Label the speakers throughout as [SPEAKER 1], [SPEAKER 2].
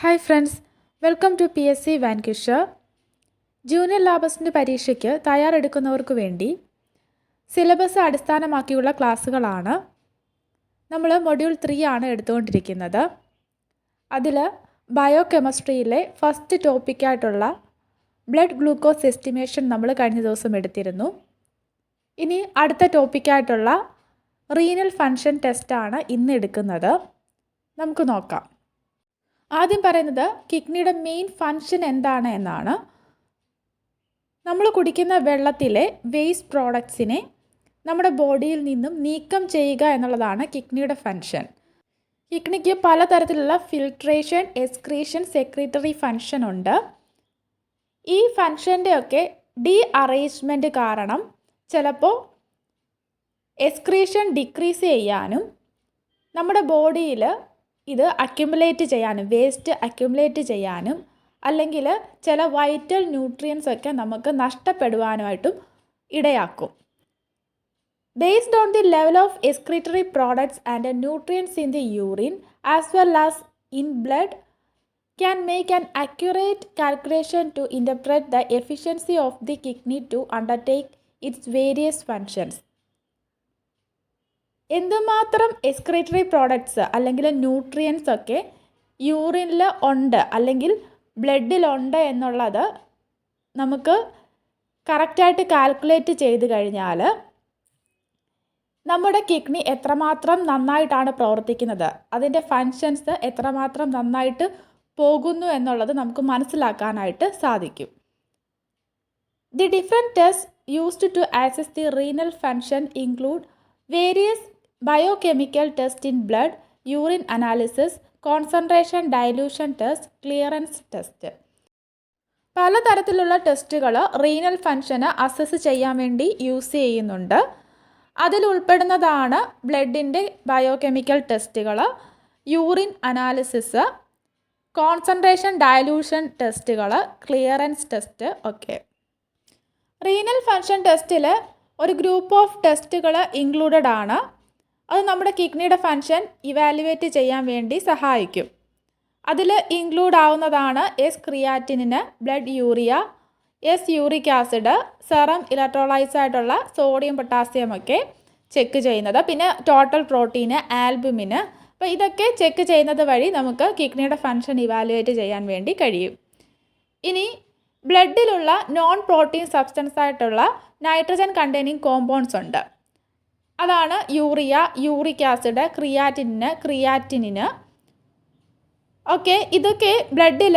[SPEAKER 1] Hi friends welcome to P S C വാൻകിഷർ junior ലാബസിന്റെ പരീക്ഷയ്ക്ക് തയ്യാറെടുക്കുന്നവർക്ക് വേണ്ടി സിലബസ് അടിസ്ഥാനമാക്കിയുള്ള ക്ലാസ്സുകളാണ് നമ്മൾ മൊഡ്യൂൾ ത്രീ ആണ് എടുത്തുകൊണ്ടിരിക്കുന്നത്. അതിൽ ബയോ കെമിസ്ട്രിയിലെ ഫസ്റ്റ് ടോപ്പിക്കായിട്ടുള്ള ബ്ലഡ് ഗ്ലൂക്കോസ് എസ്റ്റിമേഷൻ നമ്മൾ കഴിഞ്ഞ ദിവസം എടുത്തിരുന്നു. ഇനി അടുത്ത ടോപ്പിക്കായിട്ടുള്ള റീനൽ ഫങ്ഷൻ ടെസ്റ്റാണ് ഇന്ന് എടുക്കുന്നത്. നമുക്ക് നോക്കാം. ആദ്യം പറയുന്നത് കിഡ്നിയുടെ മെയിൻ ഫങ്ഷൻ എന്താണ് എന്നാണ്. നമ്മൾ കുടിക്കുന്ന വെള്ളത്തിലെ വേസ്റ്റ് പ്രോഡക്ട്സിനെ നമ്മുടെ ബോഡിയിൽ നിന്നും നീക്കം ചെയ്യുക എന്നുള്ളതാണ് കിഡ്നിയുടെ ഫങ്ഷൻ കിഡ്നിക്ക് പലതരത്തിലുള്ള ഫിൽട്രേഷൻ എക്സ്ക്രീഷൻ സെക്രട്ടറി ഫങ്ഷൻ ഉണ്ട്. ഈ ഫങ്ഷന്റെയൊക്കെ ഡി അറേഞ്ച്മെന്റ് കാരണം ചിലപ്പോൾ എക്സ്ക്രീഷൻ ഡിക്രീസ് ചെയ്യാനും നമ്മുടെ ബോഡിയിൽ ഇത് അക്യുമുലേറ്റ് ചെയ്യാനും വേസ്റ്റ് അക്യുമുലേറ്റ് ചെയ്യാനും അല്ലെങ്കിൽ ചില വൈറ്റൽ ന്യൂട്രിയൻസ് ഒക്കെ നമുക്ക് നഷ്ടപ്പെടുവാനുമായിട്ടും ഇടയാക്കും based on the level of excretory products and nutrients in the urine as well as in blood can make an accurate calculation to interpret the efficiency of the kidney to undertake its various functions. എന്തുമാത്രം excretory products അല്ലെങ്കിൽ nutrients ഒക്കെ യൂറിനിൽ ഉണ്ട് അല്ലെങ്കിൽ ബ്ലഡിലുണ്ട് എന്നുള്ളത് നമുക്ക് കറക്റ്റായിട്ട് calculate ചെയ്ത് കഴിഞ്ഞാൽ നമ്മുടെ കിഡ്നി എത്രമാത്രം നന്നായിട്ടാണ് പ്രവർത്തിക്കുന്നത് അതിന്റെ ഫങ്ഷൻസ് എത്രമാത്രം നന്നായിട്ട് പോകുന്നു എന്നുള്ളത് നമുക്ക് മനസ്സിലാക്കാനായിട്ട് സാധിക്കും. The different test used to access the renal function include various biochemical test in blood urine analysis concentration dilution test clearance test പലതരത്തിലുള്ള ടെസ്റ്റുകൾ റീനൽ ഫങ്ഷന് അസസ് ചെയ്യാൻ വേണ്ടി യൂസ് ചെയ്യുന്നുണ്ട്. അതിൽ ഉൾപ്പെടുന്നതാണ് ബ്ലഡിന്റെ ബയോകെമിക്കൽ ടെസ്റ്റുകൾ യൂറിൻ അനാലിസിസ് കോൺസെൻട്രേഷൻ ഡയലൂഷൻ ടെസ്റ്റുകൾ ക്ലിയറൻസ് ടെസ്റ്റ് ഒക്കെ. റീനൽ ഫങ്ഷൻ ടെസ്റ്റിൽ ഒരു ഗ്രൂപ്പ് ഓഫ് ടെസ്റ്റുകൾ ഇൻക്ലൂഡഡ് ആണ്. അത് നമ്മുടെ കിഡ്നിയുടെ ഫങ്ഷൻ ഇവാലുവേറ്റ് ചെയ്യാൻ വേണ്ടി സഹായിക്കും. അതിൽ ഇൻക്ലൂഡ് ആവുന്നതാണ് S creatinine blood urea S uric acid serum electrolytes ആയിട്ടുള്ള സോഡിയം പൊട്ടാസ്യം ഒക്കെ ചെക്ക് ചെയ്യുന്നത്. പിന്നെ ടോട്ടൽ പ്രോട്ടീന് ആൽബുമിന് അപ്പോൾ ഇതൊക്കെ ചെക്ക് ചെയ്യുന്നത് വഴി നമുക്ക് കിഡ്നിയുടെ ഫങ്ഷൻ ഇവാലുവേറ്റ് ചെയ്യാൻ വേണ്ടി കഴിയും. ഇനി ബ്ലഡിലുള്ള നോൺ പ്രോട്ടീൻ സബ്സ്റ്റൻസ് ആയിട്ടുള്ള നൈട്രജൻ കണ്ടെയ്നിങ് കോമ്പൗണ്ട്സ് ഉണ്ട്. അതാണ് urea uric acid creatinine creatinine. Okay ഇതൊക്കെ ബ്ലഡിൽ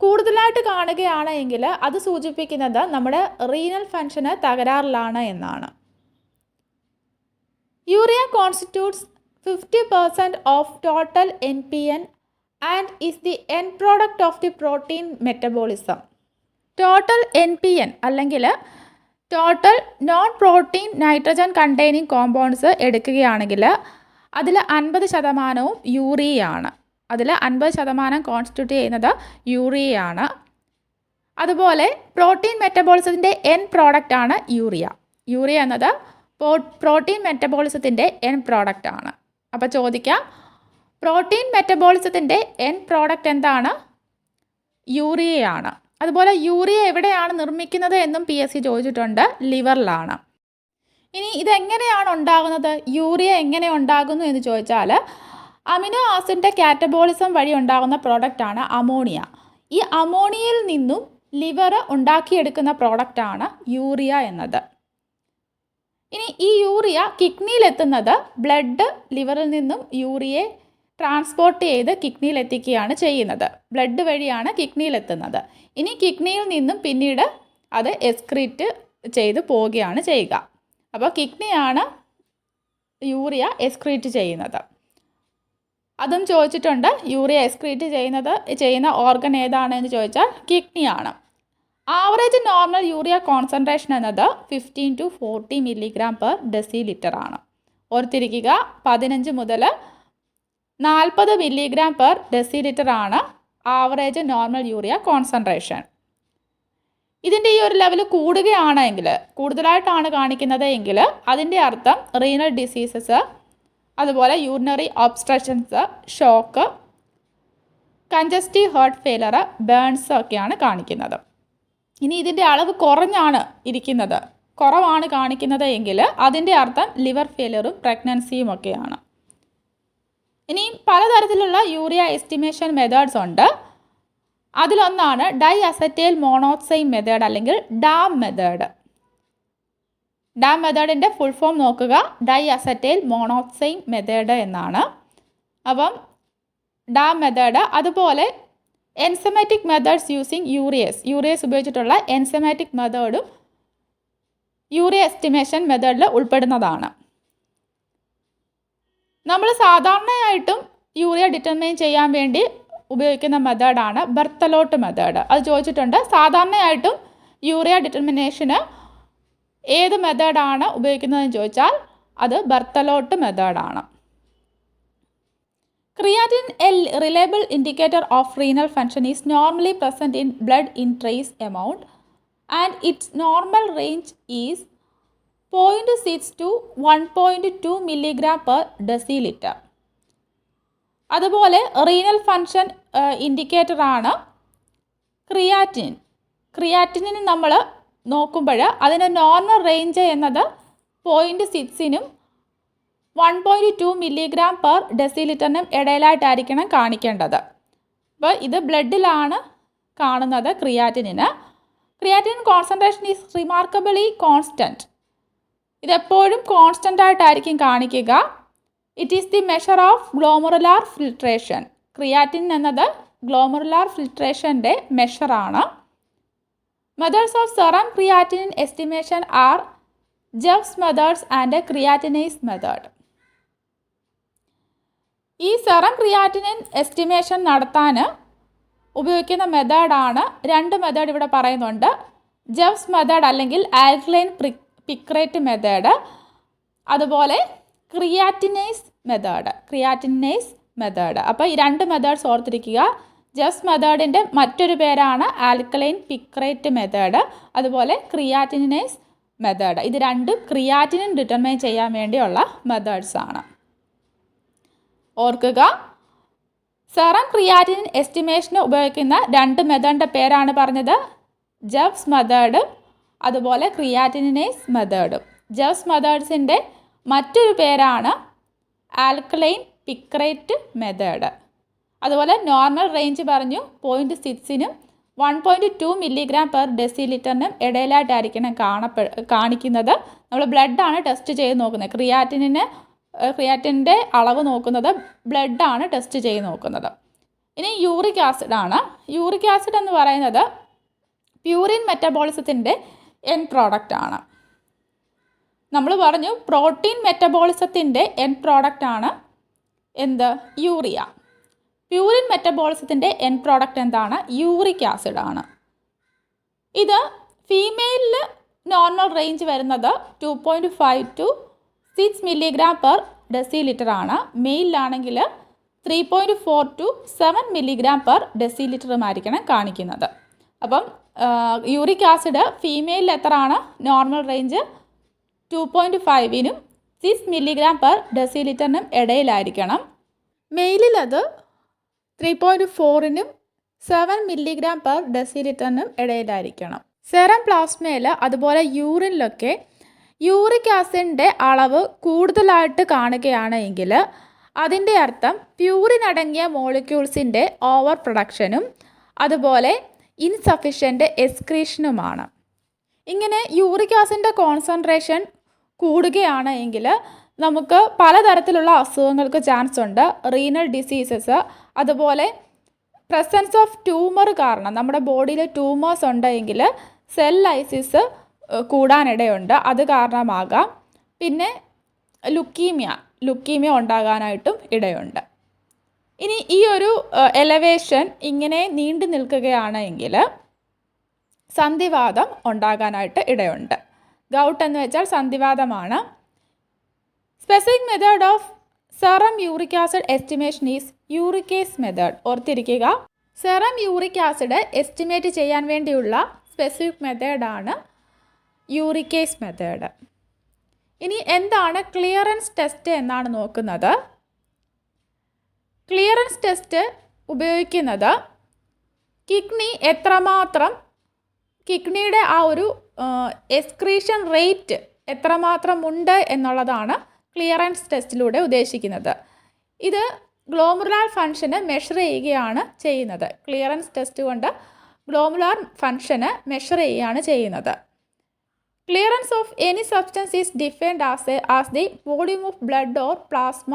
[SPEAKER 1] കൂടുതലായിട്ട് കാണുകയാണെങ്കിൽ അത് സൂചിപ്പിക്കുന്നത് നമ്മുടെ റീനൽ ഫങ്ഷന് തകരാറിലാണ് എന്നാണ്. Urea constitutes fifty percent of total N P N and is the end product of the protein metabolism total N P N അല്ലെങ്കിൽ total non protein nitrogen containing compounds എടുക്കുകയാണെങ്കിൽ അതിൽ അൻപത് ശതമാനവും യൂറിയയാണ്. അതിൽ അൻപത് ശതമാനം കോൺസ്റ്റിറ്റ്യൂട്ട് ചെയ്യുന്നത് യൂറിയയാണ്. അതുപോലെ പ്രോട്ടീൻ മെറ്റബോളിസത്തിന്റെ എൻ പ്രോഡക്റ്റ് ആണ് യൂറിയ. യൂറിയ എന്നത് പ്രോട്ടീൻ മെറ്റബോളിസത്തിന്റെ എൻ പ്രോഡക്റ്റ് ആണ്. അപ്പോൾ ചോദിക്കാം പ്രോട്ടീൻ മെറ്റബോളിസത്തിന്റെ എൻ പ്രോഡക്റ്റ് എന്താണ്? യൂറിയയാണ്. അതുപോലെ യൂറിയ എവിടെയാണ് നിർമ്മിക്കുന്നത് എന്നും പി എസ് സി ചോദിച്ചിട്ടുണ്ട് ലിവറിലാണ്. ഇനി ഇതെങ്ങനെയാണ് ഉണ്ടാകുന്നത്? യൂറിയ എങ്ങനെ ഉണ്ടാകുന്നു എന്ന് ചോദിച്ചാൽ അമിനോ ആസിഡിന്റെ കാറ്റബോളിസം വഴി ഉണ്ടാകുന്ന പ്രോഡക്റ്റാണ് അമോണിയ. ഈ അമോണിയയിൽ നിന്നും ലിവർ ഉണ്ടാക്കിയെടുക്കുന്ന പ്രോഡക്റ്റാണ് യൂറിയ എന്നത്. ഇനി ഈ യൂറിയ കിഡ്നിയിലെത്തുന്നത് ബ്ലഡ് ലിവറിൽ നിന്നും യൂറിയെ ട്രാൻസ്പോർട്ട് ചെയ്ത് കിഡ്നിയിൽ എത്തിക്കുകയാണ് ചെയ്യുന്നത്. ബ്ലഡ് വഴിയാണ് കിഡ്നിയിലെത്തുന്നത്. ഇനി കിഡ്നിയിൽ നിന്നും പിന്നീട് അത് എക്സ്ക്രീറ്റ് ചെയ്ത് പോവുകയാണ് ചെയ്യുക. അപ്പോൾ കിഡ്നിയാണ് യൂറിയ എക്സ്ക്രീറ്റ് ചെയ്യുന്നത്. അതും ചോദിച്ചിട്ടുണ്ട് യൂറിയ എക്സ്ക്രീറ്റ് ചെയ്യുന്നത് ചെയ്യുന്ന ഓർഗൻ ഏതാണെന്ന് ചോദിച്ചാൽ കിഡ്നിയാണ്. ആവറേജ് നോർമൽ യൂറിയ കോൺസെൻട്രേഷൻ എന്നത് fifteen to forty milligram per decilitre ആണ്. ഓർത്തിരിക്കുക പതിനഞ്ച് മുതൽ നാൽപ്പത് മില്ലിഗ്രാം പെർ ഡെസി ലിറ്റർ ആണ് ആവറേജ് നോർമൽ യൂറിയ കോൺസെൻട്രേഷൻ. ഇതിന്റെ ഈ ഒരു ലെവൽ കൂടുകയാണെങ്കിൽ കൂടുതലായിട്ടാണ് കാണിക്കുന്നത് എങ്കിൽ അതിന്റെ അർത്ഥം റീനൽ ഡിസീസസ് അതുപോലെ urinary obstructions shock congestive heart failure burns ഒക്കെയാണ് കാണിക്കുന്നത്. ഇനി ഇതിന്റെ അളവ് കുറഞ്ഞാണ് ഇരിക്കുന്നത്. കുറവാണ് കാണിക്കുന്നത് എങ്കിൽ അതിന്റെ അർത്ഥം ലിവർ ഫെയിലറും പ്രഗ്നൻസിയും ഒക്കെയാണ്. ഇനി പലതരത്തിലുള്ള യൂറിയ എസ്റ്റിമേഷൻ മെത്തേഡ്സ് ഉണ്ട്. അതിലൊന്നാണ് ഡൈ അസറ്റൈൽ മോണോക്സൈൻ മെത്തേഡ് അല്ലെങ്കിൽ ഡാം മെത്തേഡ് ഡാം മെത്തേഡിന്റെ ഫുൾ ഫോം നോക്കുക. ഡൈ അസറ്റൈൽ മോണോക്സൈൻ മെത്തേഡ് എന്നാണ്. അപ്പം ഡാം മെത്തേഡ് അതുപോലെ enzymatic methods using urease urease ഉപയോഗിച്ചിട്ടുള്ള എൻസമാറ്റിക് മെത്തേഡും യൂറിയ എസ്റ്റിമേഷൻ മെത്തേഡിൽ ഉൾപ്പെടുന്നതാണ്. നമ്മൾ സാധാരണയായിട്ടും യൂറിയ ഡിറ്റർമൈൻ ചെയ്യാൻ വേണ്ടി ഉപയോഗിക്കുന്ന മെത്തേഡാണ് ബർത്തലോട്ട് മെത്തേഡ് അത് ചോദിച്ചിട്ടുണ്ട് സാധാരണയായിട്ടും യൂറിയ ഡിറ്റർമിനേഷന് ഏത് മെത്തേഡാണ് ഉപയോഗിക്കുന്നതെന്ന് ചോദിച്ചാൽ അത് ബർത്തലോട്ട് മെത്തേഡാണ് creatine a reliable indicator of renal function is normally present in blood in trace amount and its normal range and its normal range is 0.6 to 1.2 milligram per litre അതുപോലെ renal function indicator ആണ് creatine creatinine നമ്മൾ നോക്കുമ്പോൾ അതിന്റെ normal range എന്നത് point സിക്സിനും one point two milligram per ഡെസിലിറ്ററിനും ഇടയിലായിട്ടായിരിക്കണം കാണിക്കേണ്ടത്. അപ്പോൾ ഇത് ബ്ലഡിലാണ് കാണുന്നത് creatinine creatine concentration is remarkably constant ഇതെപ്പോഴും constant ആയിട്ടായിരിക്കും കാണിക്കുക. It is the measure of glomerular filtration creatine എന്നത് ഗ്ലോമറുലാർ ഫിൽട്രേഷന്റെ മെഷറാണ് methods of serum creatine estimation are Jaffe's methods and creatinase method ഈ സെറം ക്രിയാറ്റിനിൻ എസ്റ്റിമേഷൻ നടത്താൻ ഉപയോഗിക്കുന്ന മെത്തേഡാണ് രണ്ട് മെത്തേഡ് ഇവിടെ പറയുന്നുണ്ട്. ജെഫ്സ് മെത്തേഡ് അല്ലെങ്കിൽ ആൽക്ലൈൻ പിക്രേറ്റ് മെത്തേഡ് അതുപോലെ ക്രിയാറ്റിനൈസ് മെത്തേഡ് ക്രിയാറ്റിനൈസ് മെത്തേഡ് അപ്പോൾ ഈ രണ്ട് മെത്തേഡ്സ് ഓർത്തിരിക്കുക. ജസ് മെത്തേഡിന്റെ മറ്റൊരു പേരാണ് ആൽക്കലൈൻ പിക്രേറ്റ് മെത്തേഡ് അതുപോലെ ക്രിയാറ്റിനൈസ് മെത്തേഡ് ഇത് രണ്ടും ക്രിയാറ്റിനിൻ ഡിറ്റർമൈൻ ചെയ്യാൻ വേണ്ടിയുള്ള മെത്തേഡ്സ് ആണ്. ഓർക്കുക സെറം ക്രിയാറ്റിനിൻ എസ്റ്റിമേഷന് ഉപയോഗിക്കുന്ന രണ്ട് മെത്തേഡിന്റെ പേരാണ് പറഞ്ഞത്. ജബ്സ് മെത്തേഡും അതുപോലെ ക്രിയാറ്റിനൈസ് മെത്തേഡും ജവ്സ് മെത്തേഡ്സിന്റെ മറ്റൊരു പേരാണ് ആൽക്കലൈൻ പിക്രേറ്റ് മെത്തേഡ് അതുപോലെ നോർമൽ റേഞ്ച് പറഞ്ഞു point സിക്സിനും one point two milligram per deci ലിറ്ററിനും ഇടയിലായിട്ടായിരിക്കണം കാണപ്പെ കാണിക്കുന്നത്. നമ്മൾ ബ്ലഡാണ് ടെസ്റ്റ് ചെയ്ത് നോക്കുന്നത്. ക്രിയാറ്റിനിന് ക്രിയാറ്റിന്റെ അളവ് നോക്കുന്നത് ബ്ലഡാണ് ടെസ്റ്റ് ചെയ്ത് നോക്കുന്നത്. ഇനി യൂറിക് ആസിഡാണ് യൂറിക് ആസിഡ് എന്ന് പറയുന്നത് പ്യൂറിൻ മെറ്റബോളിസത്തിന്റെ എൻ പ്രോഡക്റ്റ് ആണ്. നമ്മൾ പറഞ്ഞു പ്രോട്ടീൻ മെറ്റബോളിസത്തിന്റെ എൻ പ്രോഡക്റ്റ് ആണ് എന്ത്? യൂറിയ പ്യൂരിൻ മെറ്റബോളിസത്തിന്റെ എൻ പ്രോഡക്റ്റ് എന്താണ്? യൂറിക് ആസിഡ് ആണ്. ഇത് ഫീമെയിലിൽ നോർമൽ റേഞ്ച് വരുന്നത് two point five to six milligram per decilitre ആണ്. മെയിലാണെങ്കിൽ three point four to seven milligram per deci ലിറ്ററുമായിരിക്കണം കാണിക്കുന്നത്. അപ്പം യൂറിക് ആസിഡ് ഫീമെയിലിൽ എത്രയാണ് നോർമൽ റേഞ്ച് ടു പോയിന്റ് ഫൈവിനും സിക്സ് മില്ലിഗ്രാം പെർ ഡെസി ലിറ്ററിനും ഇടയിലായിരിക്കണം. മെയിലിൽ അത് ത്രീ പോയിന്റ് ഫോറിനും സെവൻ മില്ലിഗ്രാം പെർ ഡെസി ലിറ്ററിനും ഇടയിലായിരിക്കണം. സെറം പ്ലാസ്മയിൽ അതുപോലെ യൂറിനിലൊക്കെ യൂറിക് ആസിഡിന്റെ അളവ് കൂടുതലായിട്ട് കാണുകയാണ് എങ്കിൽ അതിന്റെ അർത്ഥം പ്യൂറിനടങ്ങിയ മോളിക്യൂൾസിന്റെ ഓവർ പ്രൊഡക്ഷനും അതുപോലെ ഇൻസഫിഷ്യന്റ് എക്സ്ക്രീഷനുമാണ് ഇങ്ങനെ യൂറിക് ആസിഡിന്റെ കോൺസെൻട്രേഷൻ കൂടുകയാണ് എങ്കിൽ നമുക്ക് പലതരത്തിലുള്ള അസുഖങ്ങൾക്ക് ചാൻസ് ഉണ്ട്. റീനൽ ഡിസീസസ് അതുപോലെ പ്രസൻസ് ഓഫ് ട്യൂമർ കാരണം നമ്മുടെ ബോഡിയിൽ ട്യൂമേഴ്സ് ഉണ്ടെങ്കിൽ സെൽ ലൈസിസ് കൂടാനിടയുണ്ട്. അത് കാരണമാകാം. പിന്നെ ലുക്കീമിയ ലുക്കീമിയ ഉണ്ടാകാനായിട്ടും ഇടയുണ്ട്. ഇനി ഈ ഒരു എലവേഷൻ ഇങ്ങനെ നീണ്ടു നിൽക്കുകയാണെങ്കിൽ സന്ധിവാദം ഉണ്ടാകാനായിട്ട് ഇടയുണ്ട്. ഗൗട്ട് എന്ന് വെച്ചാൽ സന്ധിവാദമാണ്. Specific method of serum uric acid estimation is uricase method ഓർത്തിരിക്കുക. സെറം യൂറിക് ആസിഡ് എസ്റ്റിമേറ്റ് ചെയ്യാൻ വേണ്ടിയുള്ള സ്പെസിഫിക് മെത്തേഡാണ് യൂറിക്കേസ് മെത്തേഡ് ഇനി എന്താണ് ക്ലിയറൻസ് ടെസ്റ്റ് എന്നാണ് നോക്കുന്നത്. ക്ലിയറൻസ് ടെസ്റ്റ് ഉപയോഗിക്കുന്നത് കിഡ്നി എത്രമാത്രം കിഡ്നിയുടെ ആ ഒരു എക്സ്ക്രീഷൻ റേറ്റ് എത്രമാത്രം ഉണ്ട് എന്നുള്ളതാണ് ക്ലിയറൻസ് ടെസ്റ്റിലൂടെ ഉദ്ദേശിക്കുന്നത്. ഇത് ഗ്ലോമുലാർ ഫങ്ഷന് മെഷർ ചെയ്യുകയാണ് ചെയ്യുന്നത്. ക്ലിയറൻസ് ടെസ്റ്റ് കൊണ്ട് ഗ്ലോമുലാർ ഫങ്ഷന് മെഷർ ചെയ്യുകയാണ് ചെയ്യുന്നത്. Clearance of any substance is defined as as the volume of blood or plasma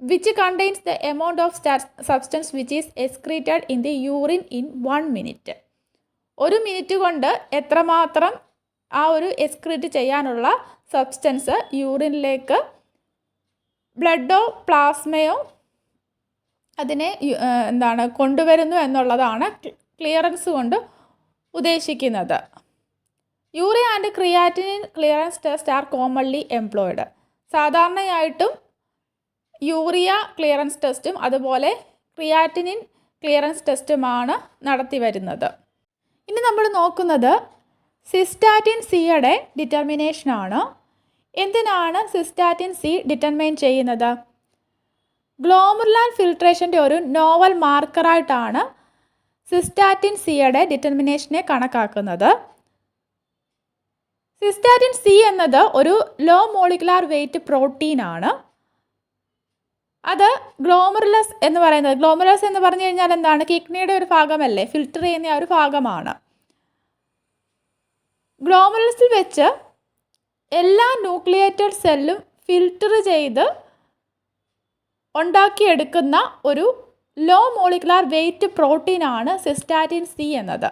[SPEAKER 1] which contains the amount of substance which is excreted in the urine in one minute ഒരു minute കൊണ്ട് എത്രമാത്രം ആ ഒരു excrete ചെയ്യാനുള്ള substance യൂറിനിലേക്ക് ബ്ലഡോ പ്ലാസ്മയോ അതിനെ എന്താണ് കൊണ്ടുവരുന്നു എന്നുള്ളതാണ് ക്ലിയറൻസ് കൊണ്ട് ഉദ്ദേശിക്കുന്നത്. Urea and creatinine clearance test are commonly employed സാധാരണയായിട്ടും urea clearance ടെസ്റ്റും അതുപോലെ ക്രിയാറ്റിനിൻ ക്ലിയറൻസ് ടെസ്റ്റുമാണ് നടത്തി വരുന്നത്. ഇനി നമ്മൾ നോക്കുന്നത് സിസ്റ്റാറ്റിൻ സിയുടെ ഡിറ്റർമിനേഷനാണ് എന്തിനാണ് സിസ്റ്റാറ്റിൻ സി ഡിറ്റർമൈൻ ചെയ്യുന്നത്? ഗ്ലോമുർലാൻ ഫിൽട്രേഷന്റെ ഒരു നോവൽ മാർക്കറായിട്ടാണ് സിസ്റ്റാറ്റിൻ സിയുടെ ഡിറ്റർമിനേഷനെ കണക്കാക്കുന്നത്. സിസ്റ്റാറ്റിൻ സി എന്നത് ഒരു ലോ മോളിക്കുലാർ വെയിറ്റ് പ്രോട്ടീനാണ് അത് ഗ്ലോമറുലസ് എന്ന് പറയുന്നത്. ഗ്ലോമറുലസ് എന്ന് പറഞ്ഞു കഴിഞ്ഞാൽ എന്താണ്? കിഡ്നിയുടെ ഒരു ഭാഗമല്ലേ? ഫിൽട്ടർ ചെയ്യുന്ന ആ ഒരു ഭാഗമാണ്. ഗ്ലോമറുലസിൽ വെച്ച് എല്ലാ ന്യൂക്ലിയേറ്റഡ് സെല്ലും ഫിൽട്ടർ ചെയ്ത് ഉണ്ടാക്കിയെടുക്കുന്ന ഒരു ലോ മോളിക്കുലാർ വെയിറ്റ് പ്രോട്ടീനാണ് സിസ്റ്റാറ്റിൻ സി എന്നത്.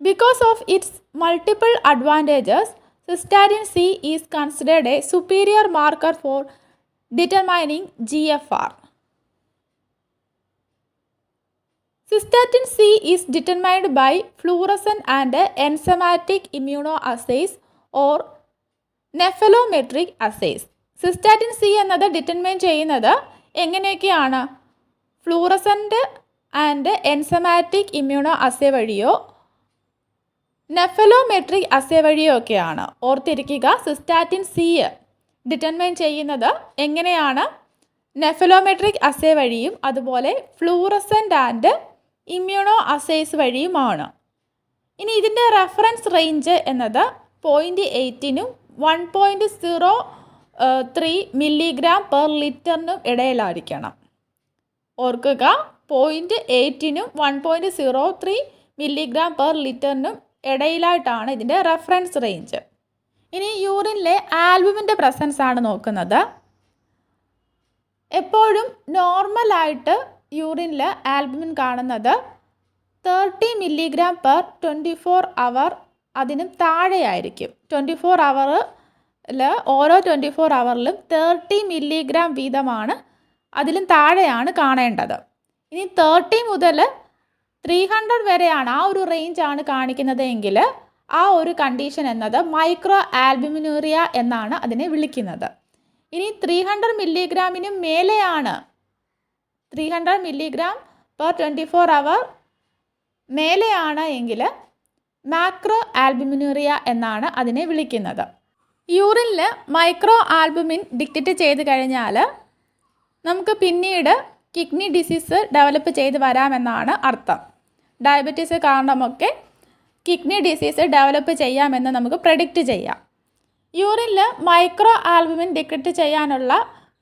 [SPEAKER 1] Because of its multiple advantages cystatin C is considered a superior marker for determining G F R cystatin C is determined by fluorescent and enzymatic enzymatic assays or nephelometric assays cystatin C എന്നത് determine ചെയ്യുന്നത് എങ്ങനെയൊക്കെയാണ്? Fluorescent and enzymatic immunoassay വഴിയോ nephelometric അസേ വഴിയോ ഒക്കെയാണ്. ഓർത്തിരിക്കുക സിസ്റ്റാറ്റിൻ C determine ചെയ്യുന്നത് എങ്ങനെയാണ് നെഫലോമെട്രിക് assay വഴിയും അതുപോലെ ഫ്ലൂറസന്റ് ആൻഡ് ഇമ്മ്യൂണോ അസേസ് വഴിയുമാണ്. ഇനി ഇതിന്റെ റെഫറൻസ് റേഞ്ച് എന്നത് point എയ്റ്റിനും one point zero three milligram per ലിറ്ററിനും ഇടയിലായിരിക്കണം. ഓർക്കുക point എയ്റ്റിനും one point zero three milligram per ലിറ്ററിനും ഇടയിലായിട്ടാണ് ഇതിന്റെ റെഫറൻസ് റേഞ്ച്. ഇനി യൂറിനിലെ ആൽബുമിന്റെ പ്രസൻസ് ആണ് നോക്കുന്നത്. എപ്പോഴും നോർമലായിട്ട് യൂറിനിൽ ആൽബുമിൻ കാണുന്നത് thirty milligram per twenty four hour അതിനും താഴെയായിരിക്കും. ട്വന്റി ഫോർ അവറിൽ ഓരോ ട്വന്റി ഫോർ അവറിലും തേർട്ടി മില്ലിഗ്രാം വീതമാണ് അതിലും താഴെയാണ് കാണേണ്ടത്. ഇനി തേർട്ടി മുതൽ ത്രീ ഹൺഡ്രഡ് വരെയാണ് ആ ഒരു റേഞ്ചാണ് കാണിക്കുന്നത് എങ്കിൽ ആ ഒരു കണ്ടീഷൻ എന്നത് മൈക്രോ ആൽബിമിനൂറിയ എന്നാണ് അതിനെ വിളിക്കുന്നത്. ഇനി ത്രീ ഹൺഡ്രഡ് മില്ലിഗ്രാമിനും മേലെയാണ്. Three hundred milligram per twenty four hour മേലെയാണ് എങ്കിൽ മാക്രോ ആൽബുമിനൂറിയ എന്നാണ് അതിനെ വിളിക്കുന്നത്. യൂറിനിൽ മൈക്രോ ആൽബുമിൻ ഡിക്റ്ററ്റ് ചെയ്ത് കഴിഞ്ഞാൽ നമുക്ക് പിന്നീട് കിഡ്നി ഡിസീസ് ഡെവലപ്പ് ചെയ്ത് വരാമെന്നാണ് അർത്ഥം. ഡയബറ്റീസ് കാരണമൊക്കെ കിഡ്നി ഡിസീസ് ഡെവലപ്പ് ചെയ്യാമെന്ന് നമുക്ക് പ്രഡിക്റ്റ് ചെയ്യാം. യൂറിനിൽ മൈക്രോ ആൽബുമിൻ ഡിക്റ്ററ്റ് ചെയ്യാനുള്ള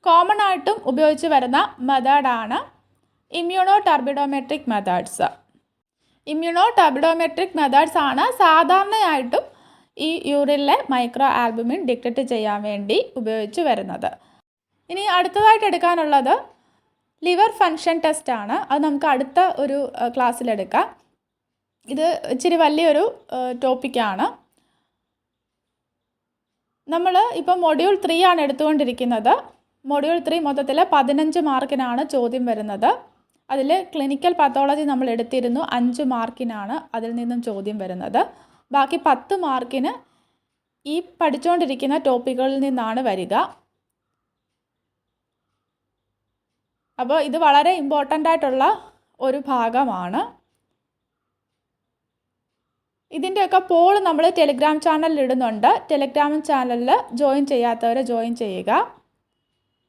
[SPEAKER 1] കോമൺ ആയിട്ടും ഉപയോഗിച്ച് വരുന്ന മെത്തേഡാണ് immuno turbidimetric methods immuno turbidimetric methods ആണ് സാധാരണയായിട്ടും ഈ യൂറിനിലെ മൈക്രോ ആൽബുമിൻ ഡിക്റ്ററ്റ് ചെയ്യാൻ വേണ്ടി ഉപയോഗിച്ച് വരുന്നത്. ഇനി അടുത്തതായിട്ട് എടുക്കാനുള്ളത് ലിവർ ഫങ്ഷൻ ടെസ്റ്റ് ആണ്. അത് നമുക്ക് അടുത്ത ഒരു ക്ലാസ്സിലെടുക്കാം ഇത് ഇച്ചിരി വലിയൊരു ടോപ്പിക്കാണ് നമ്മൾ ഇപ്പോൾ മൊഡ്യൂൾ ത്രീ ആണ് എടുത്തുകൊണ്ടിരിക്കുന്നത്. മൊഡ്യൂൾ ത്രീ മൊത്തത്തിൽ പതിനഞ്ച് മാർക്കിനാണ് ചോദ്യം വരുന്നത്. അതിൽ ക്ലിനിക്കൽ പത്തോളജി നമ്മൾ എടുത്തിരുന്നു അഞ്ച് മാർക്കിനാണ് അതിൽ നിന്നും ചോദ്യം വരുന്നത്. ബാക്കി പത്ത് മാർക്കിന് ഈ പഠിച്ചുകൊണ്ടിരിക്കുന്ന ടോപ്പിക്കുകളിൽ നിന്നാണ് വരിക. അപ്പോൾ ഇത് വളരെ ഇമ്പോർട്ടന്റ് ആയിട്ടുള്ള ഒരു ഭാഗമാണ്. ഇതിന്റെയൊക്കെ പോൾ നമ്മൾ ടെലിഗ്രാം ചാനലിൽ ഇടുന്നുണ്ട്. ടെലിഗ്രാം ചാനലിൽ ജോയിൻ ചെയ്യാത്തവരെ ജോയിൻ ചെയ്യുക.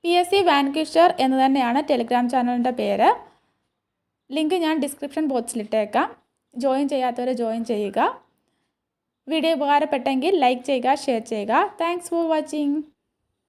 [SPEAKER 1] പി എസ് സി വാൻകിഷർ എന്ന് തന്നെയാണ് ടെലിഗ്രാം ചാനലിന്റെ പേര്. ലിങ്ക് ഞാൻ ഡിസ്ക്രിപ്ഷൻ ബോക്സിലിട്ടേക്കാം ജോയിൻ ചെയ്യാത്തവർ ജോയിൻ ചെയ്യുക. വീഡിയോ ഉപകാരപ്പെട്ടെങ്കിൽ ലൈക്ക് ചെയ്യുക ഷെയർ ചെയ്യുക. Thanks for watching